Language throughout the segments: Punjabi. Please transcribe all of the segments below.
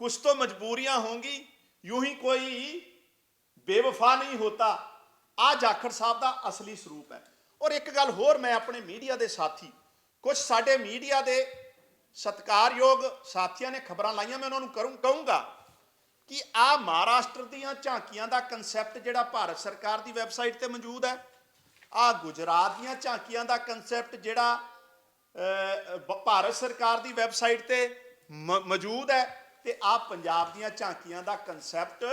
कुछ तो मजबूरियां होंगी यूं ही कोई ਬੇਵਫਾ ਨਹੀਂ ਹੋਤਾ ਆ ਜਾਖੜ ਸਾਹਿਬ ਦਾ ਅਸਲੀ ਸਰੂਪ ਹੈ ਔਰ ਇੱਕ ਗੱਲ ਹੋਰ ਮੈਂ ਆਪਣੇ ਮੀਡੀਆ ਦੇ ਸਾਥੀ ਕੁਝ ਸਾਡੇ ਮੀਡੀਆ ਦੇ ਸਤਿਕਾਰਯੋਗ ਸਾਥੀਆਂ ਨੇ ਖਬਰਾਂ ਲਾਈਆਂ ਮੈਂ ਉਹਨਾਂ ਨੂੰ ਕਰੂੰ ਕਹੂੰਗਾ ਕਿ ਆ ਮਹਾਰਾਸ਼ਟਰ ਦੀਆਂ ਝਾਂਕੀਆਂ ਦਾ ਕਨਸੈਪਟ ਜਿਹੜਾ ਭਾਰਤ ਸਰਕਾਰ ਦੀ ਵੈਬਸਾਈਟ ਤੇ ਮੌਜੂਦ ਹੈ ਆ ਗੁਜਰਾਤ ਦੀਆਂ ਝਾਂਕੀਆਂ ਦਾ ਕਨਸੈਪਟ ਜਿਹੜਾ ਅਹ, ਬ- ਭਾਰਤ ਸਰਕਾਰ ਦੀ ਵੈਬਸਾਈਟ ਤੇ ਮ- ਮੌਜੂਦ ਹੈ ਤੇ ਆ ਪੰਜਾਬ ਦੀਆਂ ਝਾਂਕੀਆਂ ਦਾ ਕਨਸੈਪਟ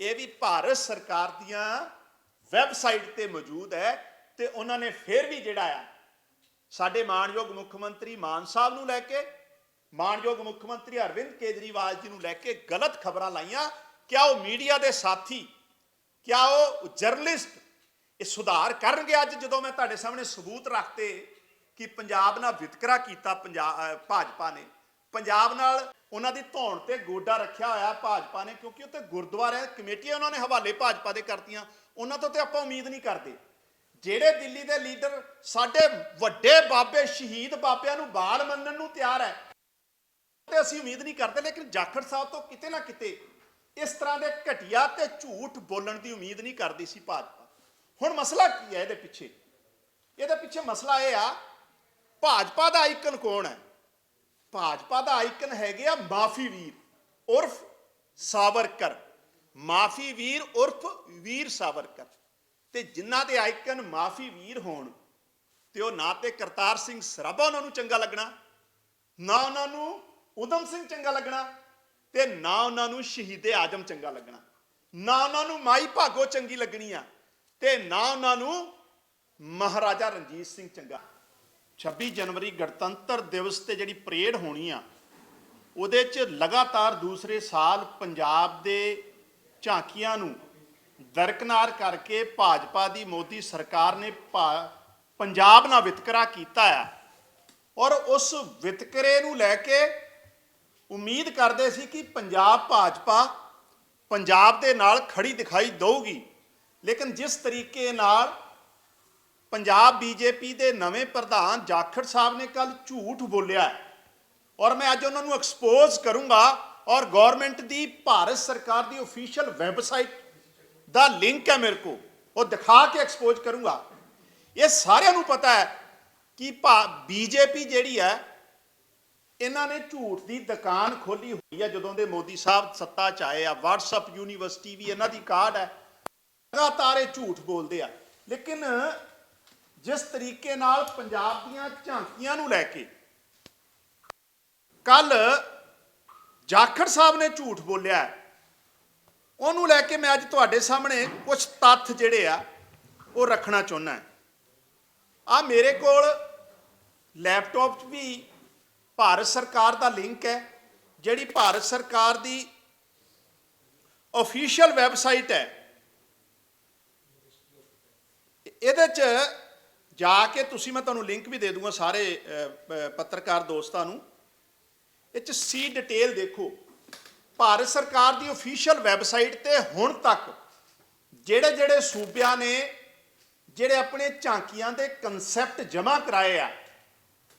ਇਹ ਵੀ ਭਾਰਤ ਸਰਕਾਰ ਦੀਆਂ ਵੈਬਸਾਈਟ ਤੇ ਮੌਜੂਦ ਹੈ ਤੇ ਉਹਨਾਂ ਨੇ ਫਿਰ ਵੀ ਜਿਹੜਾ ਆ, ਸਾਡੇ ਮਾਨਯੋਗ ਮੁੱਖ ਮੰਤਰੀ ਮਾਨ ਸਾਹਿਬ ਨੂੰ ਲੈ ਕੇ ਮਾਨਯੋਗ ਮੁੱਖ ਮੰਤਰੀ ਅਰਵਿੰਦ ਕੇਜਰੀਵਾਲ ਜੀ ਨੂੰ ਲੈ ਕੇ ਗਲਤ ਖਬਰਾਂ ਲਾਈਆਂ। ਕਿਆ ਉਹ ਮੀਡੀਆ ਦੇ ਸਾਥੀ, ਕਿਆ ਉਹ ਜਰਨਲਿਸਟ ਇਹ ਸੁਧਾਰ ਕਰਨਗੇ ਅੱਜ ਜਦੋਂ ਮੈਂ ਤੁਹਾਡੇ ਸਾਹਮਣੇ ਸਬੂਤ ਰੱਖਤੇ ਕਿ ਪੰਜਾਬ ਨਾਲ ਵਿਤਕਰਾ ਕੀਤਾ ਪੰਜਾਬ ਭਾਜਪਾ ਨੇ। ਪੰਜਾਬ ਨਾਲ ਉਹਨਾਂ ਦੀ ਧੌਣ ਤੇ ਗੋਡਾ ਰੱਖਿਆ ਹੋਇਆ ਭਾਜਪਾ ਨੇ, ਕਿਉਂਕਿ ਉੱਤੇ ਗੁਰਦੁਆਰੇ ਕਮੇਟੀਆਂ ਉਹਨਾਂ ਨੇ ਹਵਾਲੇ ਭਾਜਪਾ ਦੇ ਕਰਤੀਆਂ। ਉਹਨਾਂ ਤੋਂ ਤੇ ਆਪਾਂ ਉਮੀਦ ਨਹੀਂ ਕਰਦੇ। ਜਿਹੜੇ ਦਿੱਲੀ ਦੇ ਲੀਡਰ ਸਾਡੇ ਵੱਡੇ ਬਾਬੇ ਸ਼ਹੀਦ ਬਾਬਿਆਂ ਨੂੰ ਬਾਲ ਮੰਨਣ ਨੂੰ ਤਿਆਰ ਹੈ ਤੇ ਅਸੀਂ ਉਮੀਦ ਨਹੀਂ ਕਰਦੇ, ਲੇਕਿਨ ਜਾਖੜ ਸਾਹਿਬ ਤੋਂ ਕਿਤੇ ਨਾ ਕਿਤੇ ਇਸ ਤਰ੍ਹਾਂ ਦੇ ਘਟੀਆ ਤੇ ਝੂਠ ਬੋਲਣ ਦੀ ਉਮੀਦ ਨਹੀਂ ਕਰਦੀ ਸੀ ਭਾਜਪਾ। ਹੁਣ ਮਸਲਾ ਕੀ ਹੈ ਇਹਦੇ ਪਿੱਛੇ? ਇਹਦੇ ਪਿੱਛੇ ਮਸਲਾ ਇਹ ਆ, ਭਾਜਪਾ ਦਾ ਆਈਕਨ ਕੌਣ ਹੈ? ਭਾਜਪਾ ਦਾ ਆਈਕਨ ਹੈਗੇ ਆ ਮਾਫੀ ਵੀਰ, ਉਰਫ ਸਾਵਰਕਰ। ਮਾਫੀ ਵੀਰ, ਉਰਫ ਵੀਰ ਸਾਵਰਕਰ। ਤੇ ਜਿਨ੍ਹਾਂ ਦੇ ਆਈਕਨ ਮਾਫੀ ਵੀਰ ਹੋਣ, ਤੇ ਉਹ ਨਾ ਤੇ ਕਰਤਾਰ ਸਿੰਘ ਸਰਾਭਾ ਉਹਨਾਂ ਨੂੰ ਚੰਗਾ ਲੱਗਣਾ, ਨਾ ਉਹਨਾਂ ਨੂੰ ਉਦਮ ਸਿੰਘ ਚੰਗਾ ਲੱਗਣਾ, ਤੇ ਨਾ ਉਹਨਾਂ ਨੂੰ ਸ਼ਹੀਦੇ ਆਜਮ ਚੰਗਾ ਲੱਗਣਾ। ਨਾ ਉਹਨਾਂ ਨੂੰ ਮਾਈ ਭਾਗੋ ਚੰਗੀ ਲੱਗਣੀ ਆ, ਤੇ ਨਾ ਉਹਨਾਂ ਨੂੰ ਮਹਾਰਾਜਾ ਰਣਜੀਤ ਸਿੰਘ ਚੰਗਾ। 26 ਜਨਵਰੀ ਗਣਤੰਤਰ ਦਿਵਸ ਤੇ ਜਿਹੜੀ ਪਰੇਡ ਹੋਣੀ ਆ, ਉਹਦੇ 'ਚ ਲਗਾਤਾਰ ਦੂਸਰੇ ਸਾਲ ਪੰਜਾਬ ਦੇ ਝਾਂਕੀਆਂ ਨੂੰ ਦਰਕਨਾਰ ਕਰਕੇ ਭਾਜਪਾ ਦੀ ਮੋਦੀ ਸਰਕਾਰ ਨੇ ਭਾ- ਪੰਜਾਬ ਨਾਲ ਵਿਤਕਰਾ ਕੀਤਾ ਆ। ਔਰ ਉਸ ਵਿਤਕਰੇ ਨੂੰ ਲੈ ਕੇ ਉਮੀਦ ਕਰਦੇ ਸੀ ਕਿ ਪੰਜਾਬ ਭਾਜਪਾ ਪੰਜਾਬ ਦੇ ਨਾਲ ਖੜੀ ਦਿਖਾਈ ਦਊਗੀ। ਲੇਕਿਨ ਜਿਸ ਤਰੀਕੇ ਨਾਲ ਪੰਜਾਬ ਬੀਜੇਪੀ ਦੇ ਨਵੇਂ ਪ੍ਰਧਾਨ ਜਾਖੜ ਸਾਹਿਬ ਨੇ ਕੱਲ ਝੂਠ ਬੋਲਿਆ ਔਰ ਮੈਂ ਅੱਜ ਉਹਨਾਂ ਨੂੰ ਐਕਸਪੋਜ਼ ਕਰੂੰਗਾ ਔਰ ਗਵਰਨਮੈਂਟ ਦੀ, ਭਾਰਤ ਸਰਕਾਰ ਦੀ ਅਫੀਸ਼ੀਅਲ ਵੈਬਸਾਈਟ ਦਾ ਲਿੰਕ ਹੈ ਮੇਰੇ ਕੋ ਉਹ ਦਿਖਾ ਕੇ ਐਕਸਪੋਜ਼ ਕਰੂੰਗਾ। ਇਹ ਸਾਰਿਆਂ ਨੂੰ ਪਤਾ ਹੈ ਕਿ ਬੀਜੇਪੀ ਜਿਹੜੀ ਹੈ, ਇਹਨਾਂ ਨੇ ਝੂਠ ਦੀ ਦੁਕਾਨ ਖੋਲੀ ਹੋਈ ਹੈ ਜਦੋਂ ਦੇ ਮੋਦੀ ਸਾਹਿਬ ਸੱਤਾ 'ਚ ਆਏ ਆ। WhatsApp ਯੂਨੀਵਰਸਿਟੀ ਵੀ ਇਹਨਾਂ ਦੀ ਕਾਰਡ ਹੈ। ਲਗਾਤਾਰ ਇਹ ਝੂਠ ਬੋਲਦੇ ਆ। ਲੇਕਿਨ ਜਿਸ ਤਰੀਕੇ ਨਾਲ ਪੰਜਾਬ ਦੀਆਂ ਝਾਂਕੀਆਂ ਨੂੰ ਲੈ ਕੇ ਕੱਲ ਜਾਖੜ ਸਾਹਿਬ ਨੇ ਝੂਠ ਬੋਲਿਆ ਉਹਨੂੰ ਲੈ ਕੇ ਮੈਂ ਅੱਜ ਤੁਹਾਡੇ ਸਾਹਮਣੇ ਕੁਝ ਤੱਥ ਜਿਹੜੇ ਆ, ਉਹ ਰੱਖਣਾ ਚਾਹੁੰਦਾ ਆ ਮੇਰੇ ਕੋਲ ਲੈਪਟਾਪ 'ਚ ਵੀ ਭਾਰਤ ਸਰਕਾਰ ਦਾ ਲਿੰਕ ਹੈ, ਜਿਹੜੀ ਭਾਰਤ ਸਰਕਾਰ ਦੀ ਅਫੀਸ਼ੀਅਲ ਵੈਬਸਾਈਟ ਹੈ। ਇਹਦੇ 'ਚ ਜਾ ਕੇ ਤੁਸੀਂ ਮੈਂ ਤੁਹਾਨੂੰ ਲਿੰਕ ਵੀ ਦੇ ਦੂੰਗਾ ਸਾਰੇ ਪੱਤਰਕਾਰ ਦੋਸਤਾਂ ਨੂੰ। ਇਹ 'ਚ ਸੀ ਡਿਟੇਲ ਦੇਖੋ। ਭਾਰਤ ਸਰਕਾਰ ਦੀ ਅਫੀਸ਼ੀਅਲ ਵੈਬਸਾਈਟ ਤੇ ਹੁਣ ਤੱਕ ਜਿਹੜੇ ਜਿਹੜੇ ਸੂਬਿਆਂ ਨੇ ਜਿਹੜੇ ਆਪਣੇ ਝਾਂਕੀਆਂ ਦੇ ਕਨਸੈਪਟ ਜਮ੍ਹਾਂ ਕਰਾਏ ਆ,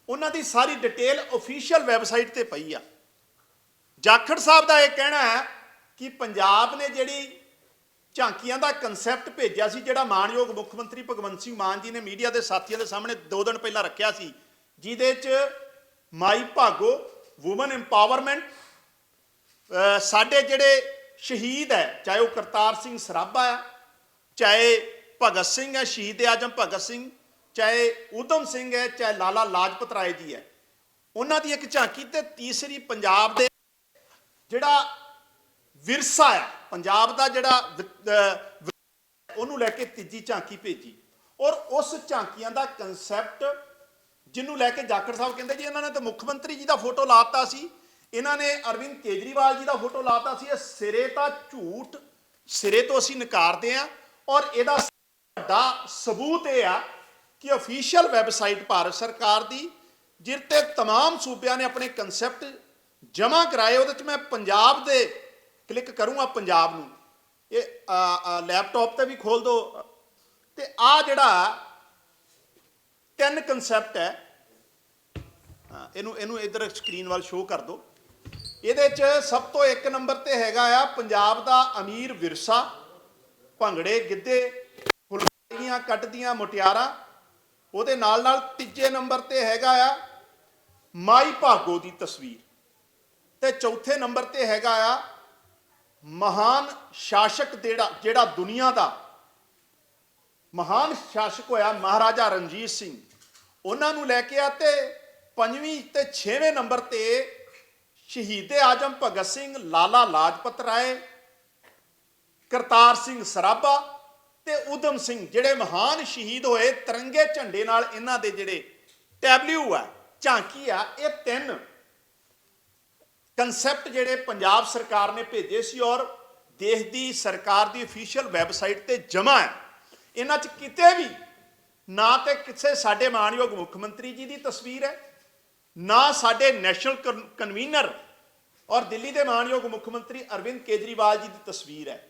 ਉਹਨਾਂ ਦੀ ਸਾਰੀ ਡਿਟੇਲ ਅਫੀਸ਼ੀਅਲ ਵੈਬਸਾਈਟ ਤੇ ਪਈ ਆ। ਜਾਖੜ ਸਾਹਿਬ ਦਾ ਇਹ ਕਹਿਣਾ ਹੈ ਕਿ ਪੰਜਾਬ ਨੇ ਜਿਹੜੀ ਝਾਂਕੀਆਂ ਦਾ ਕਨਸੈਪਟ ਭੇਜਿਆ ਸੀ, ਜਿਹੜਾ ਮਾਨਯੋਗ ਮੁੱਖ ਮੰਤਰੀ ਭਗਵੰਤ ਸਿੰਘ ਮਾਨ ਜੀ ਨੇ ਮੀਡੀਆ ਦੇ ਸਾਥੀਆਂ ਦੇ ਸਾਹਮਣੇ ਦੋ ਦਿਨ ਪਹਿਲਾਂ ਰੱਖਿਆ ਸੀ, ਜਿਹਦੇ 'ਚ ਮਾਈ ਭਾਗੋ ਔਮਨ ਐਮਪਾਵਰਮੈਂਟ ਸਾਡੇ ਜਿਹੜੇ ਸ਼ਹੀਦ ਹੈ, ਚਾਹੇ ਉਹ ਕਰਤਾਰ ਸਿੰਘ ਸਰਾਭਾ ਹੈ, ਚਾਹੇ ਭਗਤ ਸਿੰਘ ਹੈ, ਸ਼ਹੀਦ ਆਜਮ ਭਗਤ ਸਿੰਘ, ਚਾਹੇ ਊਧਮ ਸਿੰਘ ਹੈ, ਚਾਹੇ ਲਾਲਾ ਲਾਜਪਤ ਰਾਏ ਜੀ ਹੈ, ਉਹਨਾਂ ਦੀ ਇੱਕ ਝਾਂਕੀ ਤੇ ਤੀਸਰੀ ਪੰਜਾਬ ਦੇ ਜਿਹੜਾ ਵਿਰਸਾ ਆ ਪੰਜਾਬ ਦਾ ਜਿਹੜਾ ਵਿ- ਅਹ ਵਿ- ਉਹਨੂੰ ਲੈ ਕੇ ਤੀਜੀ ਝਾਂਕੀ ਭੇਜੀ ਔਰ ਉਸ ਝਾਂਕੀਆਂ ਦਾ ਕਨਸੈਪਟ ਜਿਹਨੂੰ ਲੈ ਕੇ ਜਾਖੜ ਸਾਹਿਬ ਕਹਿੰਦੇ ਜੀ ਇਹਨਾਂ ਨੇ ਤਾਂ ਮੁੱਖ ਮੰਤਰੀ ਜੀ ਦਾ ਫੋਟੋ ਲਾਤਾ ਸੀ ਇਹਨਾਂ ਨੇ ਅਰਵਿੰਦ ਕੇਜਰੀਵਾਲ ਜੀ ਦਾ ਫੋਟੋ ਲਾਤਾ ਸੀ ਇਹ ਸਿਰੇ ਤਾਂ ਝੂਠ ਸਿਰੇ ਤੋਂ ਅਸੀਂ ਨਕਾਰਦੇ ਆ ਔਰ ਇਹਦਾ ਵੱਡਾ ਸਬੂਤ ਇਹ ਆ ਕਿ ਅਫੀਸ਼ੀਅਲ ਵੈਬਸਾਈਟ ਭਾਰਤ ਸਰਕਾਰ ਦੀ ਜਿਰ ਤੇ तमाम ਸੂਬਿਆਂ ਨੇ ਆਪਣੇ ਕਨਸੈਪਟ ਜਮ੍ਹਾਂ ਕਰਾਏ ਉਹਦੇ ਚ ਮੈਂ ਪੰਜਾਬ ਦੇ ਕਲਿੱਕ ਕਰੂੰਗਾ ਪੰਜਾਬ ਨੂੰ। ਇਹ ਲੈਪਟਾਪ ਤੇ ਵੀ ਖੋਲ ਦੋ। ਤੇ ਆ ਜਿਹੜਾ ਤਿੰਨ ਕਨਸੈਪਟ ਹੈ ਇਹਨੂੰ ਇਹਨੂੰ ਇਧਰ ਸਕਰੀਨ ਵੱਲ ਸ਼ੋਅ ਕਰ ਦਿਓ ਇਹਦੇ 'ਚ ਸਭ ਤੋਂ ਇੱਕ ਨੰਬਰ ਤੇ ਹੈਗਾ ਆ ਪੰਜਾਬ ਦਾ ਅਮੀਰ ਵਿਰਸਾ, ਭੰਗੜੇ, ਗਿੱਧੇ, ਫੁਲਕਾਰੀਆਂ, ਕੱਟਦੀਆਂ ਮੁਟਿਆਰਾਂ। ਉਹਦੇ ਨਾਲ ਨਾਲ ਤੀਜੇ ਨੰਬਰ ਤੇ ਹੈਗਾ ਆ ਮਾਈ ਭਾਗੋ ਦੀ ਤਸਵੀਰ। ਤੇ ਚੌਥੇ ਨੰਬਰ ਤੇ ਹੈਗਾ ਆ ਮਹਾਨ ਸ਼ਾਸਕ ਜਿਹੜਾ ਜਿਹੜਾ ਦੁਨੀਆ ਦਾ ਮਹਾਨ ਸ਼ਾਸਕ ਹੋਇਆ ਮਹਾਰਾਜਾ ਰਣਜੀਤ ਸਿੰਘ। ਉਹਨਾਂ ਨੂੰ ਲੈ ਕੇ ਆ ਤੇ ਪੰਜਵੀਂ ਤੇ 6ਵੇਂ ਨੰਬਰ ਤੇ ਸ਼ਹੀਦੇ ਆਜਮ ਭਗਤ ਸਿੰਘ ਲਾਲਾ ਲਾਜਪਤ ਰਾਏ, ਕਰਤਾਰ ਸਿੰਘ ਸਰਾਭਾ ਤੇ ਉਦਮ ਸਿੰਘ, ਜਿਹੜੇ ਮਹਾਨ ਸ਼ਹੀਦ ਹੋਏ, ਤਿਰੰਗੇ ਝੰਡੇ ਨਾਲ ਇਹਨਾਂ ਦੇ ਜਿਹੜੇ ਟੈਬਲਿਊ ਆ ਝਾਂਕੀ ਆ, ਇਹ ਤਿੰਨ ਕਨਸੈਪਟ ਜਿਹੜੇ ਪੰਜਾਬ ਸਰਕਾਰ ਨੇ ਭੇਜੇ ਸੀ ਔਰ ਦੇਸ਼ ਦੀ ਸਰਕਾਰ ਦੀ ਅਫੀਸ਼ੀਅਲ ਵੈਬਸਾਈਟ ਤੇ ਜਮ੍ਹਾਂ ਹੈ। ਇਹਨਾਂ 'ਚ ਕਿਤੇ ਵੀ ਨਾ ਤੇ ਕਿਸੇ ਸਾਡੇ ਮਾਨਯੋਗ ਮੁੱਖ ਮੰਤਰੀ ਜੀ ਦੀ ਤਸਵੀਰ ਹੈ, ਨਾ ਸਾਡੇ ਨੈਸ਼ਨਲ ਕਨਵੀਨਰ ਔਰ ਦਿੱਲੀ ਦੇ ਮਾਨਯੋਗ ਮੁੱਖ ਮੰਤਰੀ ਅਰਵਿੰਦ ਕੇਜਰੀਵਾਲ ਜੀ ਦੀ ਤਸਵੀਰ ਹੈ।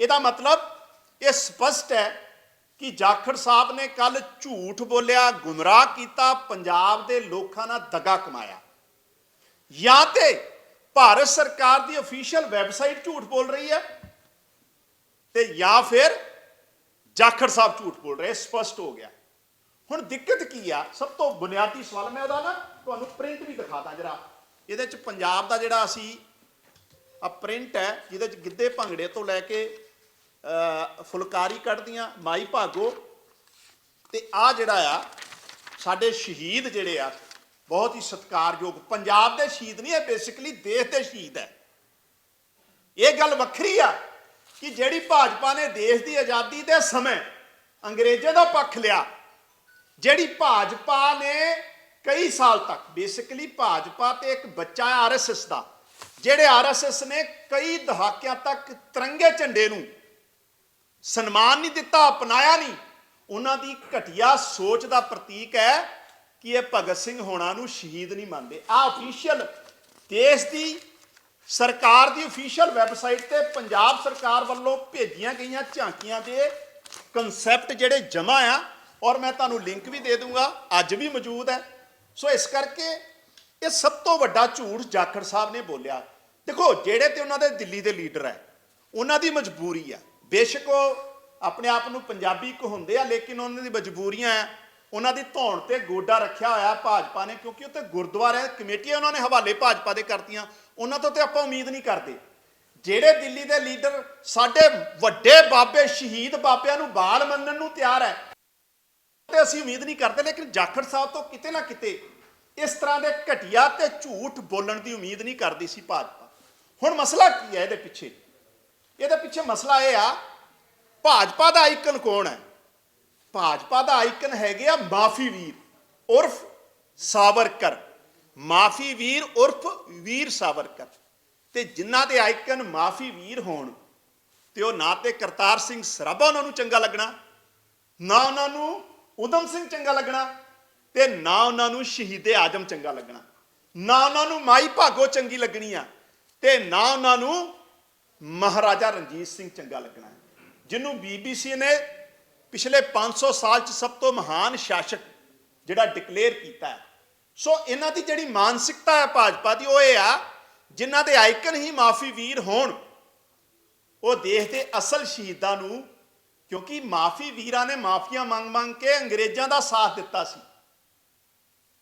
ਇਹਦਾ ਮਤਲਬ ਇਹ ਸਪਸ਼ਟ ਹੈ ਕਿ ਜਾਖੜ ਸਾਹਿਬ ਨੇ ਕੱਲ ਝੂਠ ਬੋਲਿਆ, ਗੁੰਮਰਾਹ ਕੀਤਾ, ਪੰਜਾਬ ਦੇ ਲੋਕਾਂ ਨਾਲ ਦਗਾ ਕਮਾਇਆ। ਜਾਂ ਤੇ ਭਾਰਤ ਸਰਕਾਰ ਦੀ ਅਫੀਸ਼ੀਅਲ ਵੈਬਸਾਈਟ ਝੂਠ ਬੋਲ ਰਹੀ ਹੈ ਤੇ ਜਾਂ ਫਿਰ ਜਾਖੜ ਸਾਹਿਬ ਝੂਠ ਬੋਲ ਰਹੇ, ਸਪਸ਼ਟ ਹੋ ਗਿਆ। ਹੁਣ ਦਿੱਕਤ ਕੀ ਆ? ਸਭ ਤੋਂ ਬੁਨਿਆਦੀ ਸਵਾਲ ਮੈਂ ਉਹਦਾ ਨਾ ਤੁਹਾਨੂੰ ਪ੍ਰਿੰਟ ਵੀ ਦਿਖਾਦਾ ਜਰਾ। ਇਹਦੇ ਚ ਪੰਜਾਬ ਦਾ ਜਿਹੜਾ ਅਸੀਂ ਆ ਪ੍ਰਿੰਟ ਹੈ, ਜਿਹਦੇ ਚ ਗਿੱਧੇ ਭੰਗੜੇ ਤੋਂ ਲੈ ਕੇ ਫੁਲਕਾਰੀ ਕੱਢਦੀਆਂ, ਮਾਈ ਭਾਗੋ। ਤੇ ਆ ਜਿਹੜਾ ਆ, ਸਾਡੇ ਸ਼ਹੀਦ ਜਿਹੜੇ ਆ ਬਹੁਤ ਹੀ ਸਤਿਕਾਰਯੋਗ। ਪੰਜਾਬ ਦੇ ਸ਼ਹੀਦ ਨਹੀਂ, ਇਹ ਬੇਸਿਕਲੀ ਦੇਸ਼ ਦੇ ਸ਼ਹੀਦ ਹੈ। ਇਹ ਗੱਲ ਵੱਖਰੀ ਆ ਕਿ ਜਿਹੜੀ ਭਾਜਪਾ ਨੇ ਦੇਸ਼ ਦੀ ਆਜ਼ਾਦੀ ਦੇ ਸਮੇਂ ਅੰਗਰੇਜ਼ਾਂ ਦਾ ਪੱਖ ਲਿਆ, ਜਿਹੜੀ ਭਾਜਪਾ ਨੇ ਕਈ ਸਾਲ ਤੱਕ ਬੇਸਿਕਲੀ ਭਾਜਪਾ ਤੇ ਇੱਕ ਬੱਚਾ ਹੈ ਆਰਐਸਐਸ ਦਾ, ਜਿਹੜੇ ਆਰਐਸਐਸ ਨੇ ਕਈ ਦਹਾਕਿਆਂ ਤੱਕ ਤਿਰੰਗੇ ਝੰਡੇ ਨੂੰ ਸਨਮਾਨ ਨਹੀਂ ਦਿੱਤਾ, ਅਪਣਾਇਆ ਨਹੀਂ, ਉਹਨਾਂ ਦੀ ਘਟੀਆ ਸੋਚ ਦਾ ਪ੍ਰਤੀਕ ਹੈ ਕਿ ਇਹ ਭਗਤ ਸਿੰਘ ਹੋਣਾ ਨੂੰ ਸ਼ਹੀਦ ਨਹੀਂ ਮੰਨਦੇ। ਆ ਅਫੀਸ਼ੀਅਲ ਦੇਸ਼ ਦੀ ਸਰਕਾਰ ਦੀ ਅਫੀਸ਼ੀਅਲ ਵੈਬਸਾਈਟ ਤੇ ਪੰਜਾਬ ਸਰਕਾਰ ਵੱਲੋਂ ਭੇਜੀਆਂ ਗਈਆਂ ਝਾਂਕੀਆਂ ਦੇ ਕਨਸੈਪਟ ਜਿਹੜੇ ਜਮਾ ਆ, ਔਰ ਮੈਂ ਤੁਹਾਨੂੰ ਲਿੰਕ ਵੀ ਦੇ ਦੂੰਗਾ, ਅੱਜ ਵੀ ਮੌਜੂਦ ਹੈ। ਸੋ ਇਸ ਕਰਕੇ ਇਹ ਸਭ ਤੋਂ ਵੱਡਾ ਝੂਠ ਜਾਖੜ ਸਾਹਿਬ ਨੇ ਬੋਲਿਆ। ਦੇਖੋ, ਜਿਹੜੇ ਤੇ ਉਹਨਾਂ ਦੇ ਦਿੱਲੀ ਦੇ ਲੀਡਰ ਹੈ, ਉਹਨਾਂ ਦੀ ਮਜਬੂਰੀ ਆ। ਬੇਸ਼ੱਕ ਉਹ ਆਪਣੇ ਆਪ ਨੂੰ ਪੰਜਾਬੀ ਕਹਾਉਂਦੇ ਆ, ਲੇਕਿਨ ਉਹਨਾਂ ਦੀ ਮਜਬੂਰੀਆਂ ਆ। ਉਹਨਾਂ ਦੀ ਧੌਣ ਤੇ ਗੋਡਾ ਰੱਖਿਆ ਹੋਇਆ ਭਾਜਪਾ ਨੇ, ਕਿਉਂਕਿ ਉੱਥੇ ਗੁਰਦੁਆਰੇ ਕਮੇਟੀਆਂ ਉਹਨਾਂ ਨੇ ਹਵਾਲੇ ਭਾਜਪਾ ਦੇ ਕਰਤੀਆਂ। ਉਹਨਾਂ ਤੋਂ ਤੇ ਆਪਾਂ ਉਮੀਦ ਨਹੀਂ ਕਰਦੇ। ਜਿਹੜੇ ਦਿੱਲੀ ਦੇ ਲੀਡਰ ਸਾਡੇ ਵੱਡੇ ਬਾਬੇ, ਸ਼ਹੀਦ ਬਾਬਿਆਂ ਨੂੰ ਬਾਲ ਮੰਨਣ ਨੂੰ ਤਿਆਰ ਹੈ, ਤੇ ਅਸੀਂ ਉਮੀਦ ਨਹੀਂ ਕਰਦੇ, ਲੇਕਿਨ ਜਾਖੜ ਸਾਹਿਬ ਤੋਂ ਕਿਤੇ ਨਾ ਕਿਤੇ ਇਸ ਤਰ੍ਹਾਂ ਦੇ ਘਟੀਆ ਤੇ ਝੂਠ ਬੋਲਣ ਦੀ ਉਮੀਦ ਨਹੀਂ ਕਰਦੀ ਸੀ ਭਾਜਪਾ। ਹੁਣ ਮਸਲਾ ਕੀ ਹੈ ਇਹਦੇ ਪਿੱਛੇ? ਇਹਦੇ ਪਿੱਛੇ ਮਸਲਾ ਇਹ ਆ, ਭਾਜਪਾ ਦਾ ਆਈਕਨ ਕੌਣ ਹੈ? ਭਾਜਪਾ ਦਾ ਆਈਕਨ ਹੈਗੇ ਆ ਮਾਫੀ ਵੀਰ, ਉਰਫ ਸਾਵਰਕਰ। ਮਾਫੀ ਵੀਰ, ਉਰਫ ਵੀਰ ਸਾਵਰਕਰ। ਤੇ ਜਿਨ੍ਹਾਂ ਦੇ ਆਈਕਨ ਮਾਫੀ ਵੀਰ ਹੋਣ, ਤੇ ਉਹ ਨਾ ਤੇ ਕਰਤਾਰ ਸਿੰਘ ਸਰਾਭਾ ਉਹਨਾਂ ਨੂੰ ਚੰਗਾ ਲੱਗਣਾ, ਨਾ ਉਹਨਾਂ ਨੂੰ ਉਦਮ ਸਿੰਘ ਚੰਗਾ ਲੱਗਣਾ, ਤੇ ਨਾ ਉਹਨਾਂ ਨੂੰ ਸ਼ਹੀਦੇ ਆਜਮ ਚੰਗਾ ਲੱਗਣਾ। ਨਾ ਉਹਨਾਂ ਨੂੰ ਮਾਈ ਭਾਗੋ ਚੰਗੀ ਲੱਗਣੀ ਆ, ਤੇ ਨਾ ਉਹਨਾਂ ਨੂੰ ਮਹਾਰਾਜਾ ਰਣਜੀਤ ਸਿੰਘ ਚੰਗਾ ਲੱਗਣਾ। ਜਿਹਨੂੰ ਬੀਬੀਸੀ ਨੇ ਪਿਛਲੇ 500 ਸਾਲ ਚ ਸਭ ਤੋਂ ਮਹਾਨ ਸ਼ਾਸਕ ਜਿਹੜਾ ਡਿਕਲੇਅਰ ਕੀਤਾ ਹੈ। ਸੋ ਇਹਨਾਂ ਦੀ ਜਿਹੜੀ ਮਾਨਸਿਕਤਾ ਹੈ ਭਾਜਪਾ ਦੀ, ਉਹ ਇਹ ਆ, ਜਿਨ੍ਹਾਂ ਦੇ ਆਈਕਨ ਹੀ ਮਾਫੀ ਵੀਰ ਹੋਣ, ਉਹ ਦੇਸ਼ ਦੇ ਅਸਲ ਸ਼ਹੀਦਾਂ ਨੂੰ, ਕਿਉਂਕਿ ਮਾਫੀ ਵੀਰਾਂ ਨੇ ਮਾਫੀਆਂ ਮੰਗ ਮੰਗ ਕੇ ਅੰਗਰੇਜ਼ਾਂ ਦਾ ਸਾਥ ਦਿੱਤਾ ਸੀ।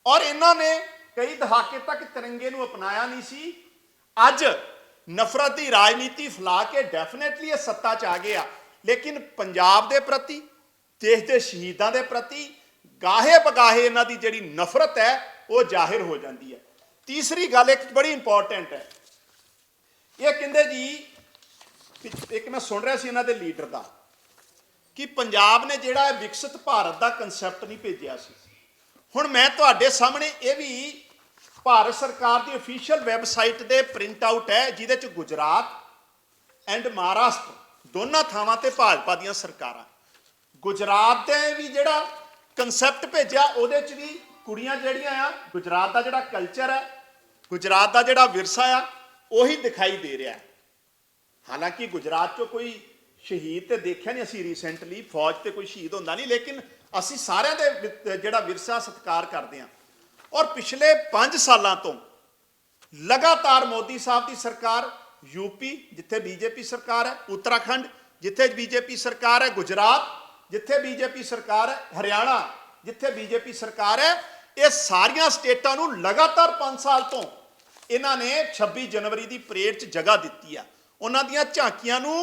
ਔਰ ਇਹਨਾਂ ਨੇ ਕਈ ਦਹਾਕੇ ਤੱਕ ਤਿਰੰਗੇ ਨੂੰ ਅਪਣਾਇਆ ਨਹੀਂ ਸੀ। ਅੱਜ ਨਫ਼ਰਤ ਦੀ ਰਾਜਨੀਤੀ ਫੈਲਾ ਕੇ ਡੈਫੀਨਿਟਲੀ ਇਹ ਸੱਤਾ 'ਚ ਆ ਗਏ ਆ ਲੇਕਿਨ ਪੰਜਾਬ ਦੇ ਪ੍ਰਤੀ ਦੇਸ਼ ਦੇ ਸ਼ਹੀਦਾਂ ਦੇ ਪ੍ਰਤੀ ਗਾਹੇ ਬਗਾਹੇ ਇਹਨਾਂ ਦੀ ਜਿਹੜੀ ਨਫ਼ਰਤ ਹੈ, ਉਹ ਜ਼ਾਹਿਰ ਹੋ ਜਾਂਦੀ ਹੈ। ਤੀਸਰੀ ਗੱਲ ਇੱਕ ਬੜੀ ਇੰਪੋਰਟੈਂਟ ਹੈ। ਇਹ ਕਹਿੰਦੇ ਜੀ ਇੱਕ ਮੈਂ ਸੁਣ ਰਿਹਾ ਸੀ ਇਹਨਾਂ ਦੇ ਲੀਡਰ ਦਾ ਕਿ ਪੰਜਾਬ ਨੇ ਜਿਹੜਾ ਵਿਕਸਿਤ ਭਾਰਤ ਦਾ ਕਨਸੈਪਟ ਨਹੀਂ ਭੇਜਿਆ ਸੀ। ਹੁਣ ਮੈਂ ਤੁਹਾਡੇ ਸਾਹਮਣੇ ਇਹ ਵੀ ਭਾਰਤ ਸਰਕਾਰ ਦੀ ਅਫੀਸ਼ੀਅਲ ਵੈਬਸਾਈਟ ਦੇ ਪ੍ਰਿੰਟ ਆਊਟ ਹੈ, ਜਿਹਦੇ ਚ ਗੁਜਰਾਤ ਐਂਡ ਮਹਾਰਾਸ਼ਟਰ ਦੋਨਾਂ ਥਾਵਾਂ ਤੇ ਭਾਜਪਾ ਦੀਆਂ ਸਰਕਾਰਾਂ। ਗੁਜਰਾਤ ਦੇ ਵੀ ਜਿਹੜਾ ਕਨਸੈਪਟ ਭੇਜਿਆ, ਉਹਦੇ ਚ ਵੀ ਕੁੜੀਆਂ ਜਿਹੜੀਆਂ ਆ, ਗੁਜਰਾਤ ਦਾ ਜਿਹੜਾ ਕਲਚਰ ਹੈ, ਗੁਜਰਾਤ ਦਾ ਜਿਹੜਾ ਵਿਰਸਾ ਆ, ਉਹੀ ਦਿਖਾਈ ਦੇ ਰਿਹਾ ਹਾਲਾਂਕਿ ਗੁਜਰਾਤ 'ਚੋਂ ਕੋਈ ਸ਼ਹੀਦ ਤੇ ਦੇਖਿਆ ਨਹੀਂ ਅਸੀਂ ਰੀਸੈਂਟਲੀ ਫੌਜ ਤੇ ਕੋਈ ਸ਼ਹੀਦ ਹੁੰਦਾ ਨਹੀਂ, ਲੇਕਿਨ ਅਸੀਂ ਸਾਰਿਆਂ ਦੇ ਵਿ- ਜਿਹੜਾ ਵਿਰਸਾ ਸਤਿਕਾਰ ਕਰਦੇ ਹਾਂ। ਔਰ ਪਿਛਲੇ 5 ਸਾਲਾਂ ਤੋਂ ਲਗਾਤਾਰ ਮੋਦੀ ਸਾਹਿਬ ਦੀ ਸਰਕਾਰ ਯੂਪੀ ਜਿੱਥੇ ਬੀਜੇਪੀ ਸਰਕਾਰ ਹੈ, ਉੱਤਰਾਖੰਡ, ਜਿੱਥੇ ਬੀਜੇਪੀ ਸਰਕਾਰ ਹੈ, ਗੁਜਰਾਤ ਜਿੱਥੇ ਬੀਜੇਪੀ ਸਰਕਾਰ ਹੈ, ਹਰਿਆਣਾ, ਜਿੱਥੇ ਬੀਜੇਪੀ ਸਰਕਾਰ ਹੈ, ਇਹ ਸਾਰੀਆਂ ਸਟੇਟਾਂ ਨੂੰ ਲਗਾਤਾਰ 5 ਸਾਲ ਤੋਂ ਇਹਨਾਂ ਨੇ 26 ਜਨਵਰੀ ਦੀ ਪਰੇਡ 'ਚ ਜਗ੍ਹਾ ਦਿੱਤੀ ਆ। ਉਹਨਾਂ ਦੀਆਂ ਝਾਂਕੀਆਂ ਨੂੰ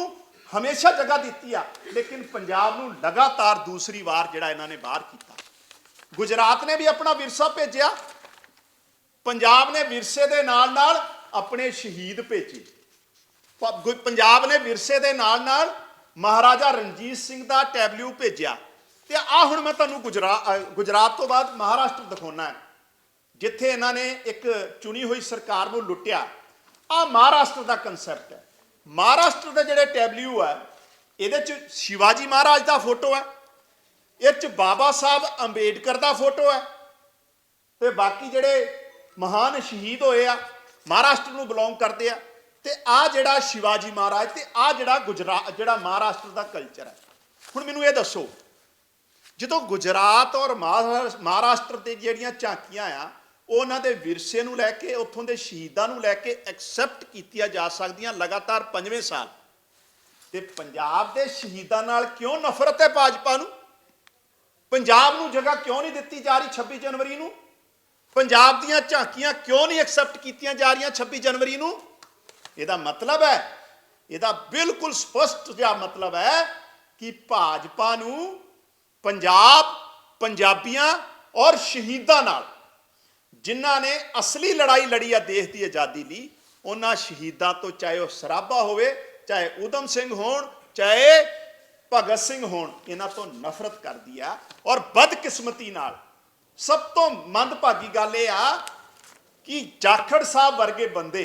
ਹਮੇਸ਼ਾ ਜਗ੍ਹਾ ਦਿੱਤੀ ਆ, ਲੇਕਿਨ ਪੰਜਾਬ ਨੂੰ ਲਗਾਤਾਰ ਦੂਸਰੀ ਵਾਰ ਜਿਹੜਾ ਇਹਨਾਂ ਨੇ ਬਾਹਰ ਕੀਤਾ। ਗੁਜਰਾਤ ਨੇ ਵੀ ਆਪਣਾ ਵਿਰਸਾ ਭੇਜਿਆ। ਪੰਜਾਬ ਨੇ ਵਿਰਸੇ ਦੇ ਨਾਲ ਨਾਲ ਆਪਣੇ ਸ਼ਹੀਦ ਭੇਜੇ। ਪੰਜਾਬ ਨੇ ਵਿਰਸੇ ਦੇ ਨਾਲ ਨਾਲ ਮਹਾਰਾਜਾ ਰਣਜੀਤ ਸਿੰਘ ਦਾ ਟੈਬਲਿਊ ਭੇਜਿਆ। ਤੇ ਆ ਹੁਣ ਮੈਂ ਤੁਹਾਨੂੰ ਗੁਜਰਾਤ ਗੁਜਰਾਤ ਤੋਂ ਬਾਅਦ ਮਹਾਰਾਸ਼ਟਰ ਦਿਖਾਉਣਾ ਹੈ। ਜਿੱਥੇ ਇਹਨਾਂ ਨੇ ਇੱਕ ਚੁਣੀ ਹੋਈ ਸਰਕਾਰ ਨੂੰ ਲੁੱਟਿਆ। ਆ ਮਹਾਰਾਸ਼ਟਰ ਦਾ ਕਨਸੈਪਟ ਹੈ। ਮਹਾਰਾਸ਼ਟਰ ਦੇ ਜਿਹੜੇ ਟੈਬਲਿਊ ਹੈ, ਇਹਦੇ ਚ ਸ਼ਿਵਾਜੀ ਮਹਾਰਾਜ ਦਾ ਫੋਟੋ ਹੈ। ਇਹ ਚ ਬਾਬਾ ਸਾਹਿਬ ਅੰਬੇਡਕਰ ਦਾ ਫੋਟੋ ਹੈ। ਤੇ ਬਾਕੀ ਜਿਹੜੇ ਮਹਾਨ ਸ਼ਹੀਦ ਹੋਏ ਆ, ਮਹਾਰਾਸ਼ਟਰ ਨੂੰ ਬਿਲੋਂਗ ਕਰਦੇ ਆ। ਤੇ ਆ ਜਿਹੜਾ ਸ਼ਿਵਾਜੀ ਮਹਾਰਾਜ ਤੇ ਆ ਜਿਹੜਾ ਗੁਜਰਾਤ ਜਿਹੜਾ ਮਹਾਰਾਸ਼ਟਰ ਦਾ ਕਲਚਰ ਹੈ। ਹੁਣ ਮੈਨੂੰ ਇਹ ਦੱਸੋ, ਜਦੋਂ ਗੁਜਰਾਤ ਔਰ ਮਹਾਰਾ- ਮਹਾਰਾਸ਼ਟਰ ਦੇ ਜਿਹੜੀਆਂ ਝਾਂਕੀਆਂ ਆ ਉਹ ਉਹਨਾਂ ਦੇ ਵਿਰਸੇ ਨੂੰ ਲੈ ਕੇ, ਉੱਥੋਂ ਦੇ ਸ਼ਹੀਦਾਂ ਨੂੰ ਲੈ ਕੇ ਐਕਸੈਪਟ ਕੀਤੀਆਂ ਜਾ ਸਕਦੀਆਂ ਲਗਾਤਾਰ ਪੰਜਵੇਂ ਸਾਲ, ਤੇ ਪੰਜਾਬ ਦੇ ਸ਼ਹੀਦਾਂ ਨਾਲ ਕਿਉਂ ਨਫ਼ਰਤ ਹੈ ਭਾਜਪਾ ਨੂੰ? ਪੰਜਾਬ ਨੂੰ ਜਗ੍ਹਾ ਕਿਉਂ ਨਹੀਂ ਦਿੱਤੀ ਜਾ ਰਹੀ 26 ਜਨਵਰੀ ਨੂੰ? ਪੰਜਾਬ ਦੀਆਂ ਝਾਂਕੀਆਂ ਕਿਉਂ ਨਹੀਂ ਐਕਸੈਪਟ ਕੀਤੀਆਂ ਜਾ ਰਹੀਆਂ 26 ਜਨਵਰੀ ਨੂੰ? ਇਹਦਾ ਮਤਲਬ ਹੈ, ਇਹਦਾ ਬਿਲਕੁਲ ਸਪਸ਼ਟ ਜਿਹਾ ਮਤਲਬ ਹੈ ਕਿ ਭਾਜਪਾ ਨੂੰ ਪੰਜਾਬ, ਪੰਜਾਬੀਆਂ ਔਰ ਸ਼ਹੀਦਾਂ ਨਾਲ ਜਿਨ੍ਹਾਂ ਨੇ ਅਸਲੀ ਲੜਾਈ ਲੜੀ ਆ ਦੇਸ਼ ਦੀ ਆਜ਼ਾਦੀ ਲਈ, ਉਹਨਾਂ ਸ਼ਹੀਦਾਂ ਤੋਂ ਚਾਹੇ ਉਹ ਸਰਾਭਾ ਹੋਵੇ, ਚਾਹੇ ਊਧਮ ਸਿੰਘ ਹੋਣ, ਚਾਹੇ ਭਗਤ ਸਿੰਘ ਹੋਣ, ਇਹਨਾਂ ਤੋਂ ਨਫ਼ਰਤ ਕਰਦੀ ਆ ਔਰ ਬਦਕਿਸਮਤੀ ਨਾਲ। ਸਭ ਤੋਂ ਮੰਦਭਾਗੀ ਗੱਲ ਇਹ ਆ ਕਿ ਜਾਖੜ ਸਾਹਿਬ ਵਰਗੇ ਬੰਦੇ